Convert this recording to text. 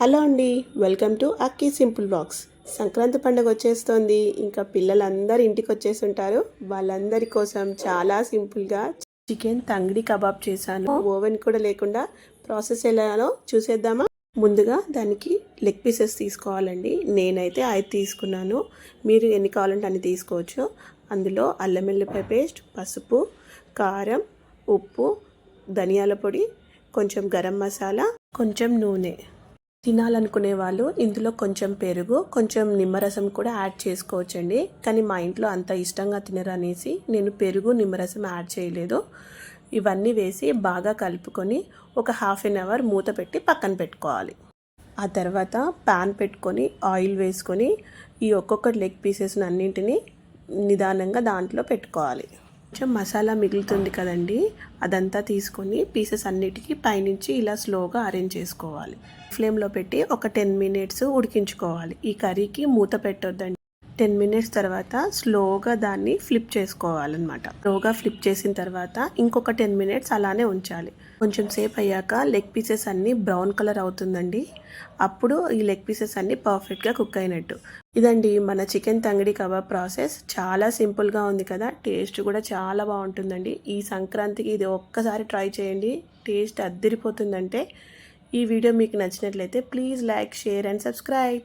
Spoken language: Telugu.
హలో అండి welcome to Akki simple box Sankranti పండుగ వచ్చేస్తోంది. ఇంకా పిల్లలందరూ ఇంటికి వచ్చేసి ఉంటారు. వాళ్ళందరి కోసం చాలా సింపుల్గా చికెన్ తంగిడి కబాబ్ చేశాను. ఓవెన్ కూడా లేకుండా ప్రాసెస్ ఎలానో చూసేద్దామా? ముందుగా దానికి లెగ్ పీసెస్ తీసుకోవాలండి. నేనైతే ఐదు తీసుకున్నాను. మీరు ఎన్ని కావాలంటే అన్ని తీసుకోవచ్చు. అందులో అల్లం వెల్లిపాయ పేస్ట్ పసుపు కారం ఉప్పు ధనియాల పొడి కొంచెం గరం మసాలా కొంచెం నూనె. తినాలనుకునే వాళ్ళు ఇందులో కొంచెం పెరుగు కొంచెం నిమ్మరసం కూడా యాడ్ చేసుకోవచ్చండి. కానీ మా ఇంట్లో అంత ఇష్టంగా తినరు అనేసి నేను పెరుగు నిమ్మరసం యాడ్ చేయలేదు. ఇవన్నీ వేసి బాగా కలుపుకొని ఒక హాఫ్ అన్ అవర్ మూత పెట్టి పక్కన పెట్టుకోవాలి. ఆ తర్వాత పాన్ పెట్టుకొని ఆయిల్ వేసుకొని ఈ ఒక్కొక్క లెగ్ పీసెస్ అన్నింటినీ నిదానంగా దాంట్లో పెట్టుకోవాలి. కొంచెం మసాలా మిగులుతుంది కదండి అదంతా తీసుకొని పీసెస్ అన్నిటికీ పైనుంచి ఇలా స్లోగా అరేంజ్ చేసుకోవాలి. ఫ్లేమ్లో పెట్టి ఒక టెన్ మినిట్స్ ఉడికించుకోవాలి. ఈ కర్రీకి మూత పెట్టొద్దండి. టెన్ మినిట్స్ తర్వాత స్లోగా దాన్ని ఫ్లిప్ చేసుకోవాలన్నమాట. స్లోగా ఫ్లిప్ చేసిన తర్వాత ఇంకొక టెన్ మినిట్స్ అలానే ఉంచాలి. కొంచెం సేపు అయ్యాక లెగ్ పీసెస్ అన్నీ బ్రౌన్ కలర్ అవుతుందండి. అప్పుడు ఈ లెగ్ పీసెస్ అన్నీ పర్ఫెక్ట్గా కుక్ అయినట్టు. ఇదండి మన చికెన్ తంగిడి కబాబ్ ప్రాసెస్. చాలా సింపుల్గా ఉంది కదా. టేస్ట్ కూడా చాలా బాగుంటుందండి. ఈ సంక్రాంతికి ఇది ఒక్కసారి ట్రై చేయండి. టేస్ట్ అద్దరిపోతుందంటే ఈ వీడియో మీకు నచ్చినట్లయితే please like share and subscribe.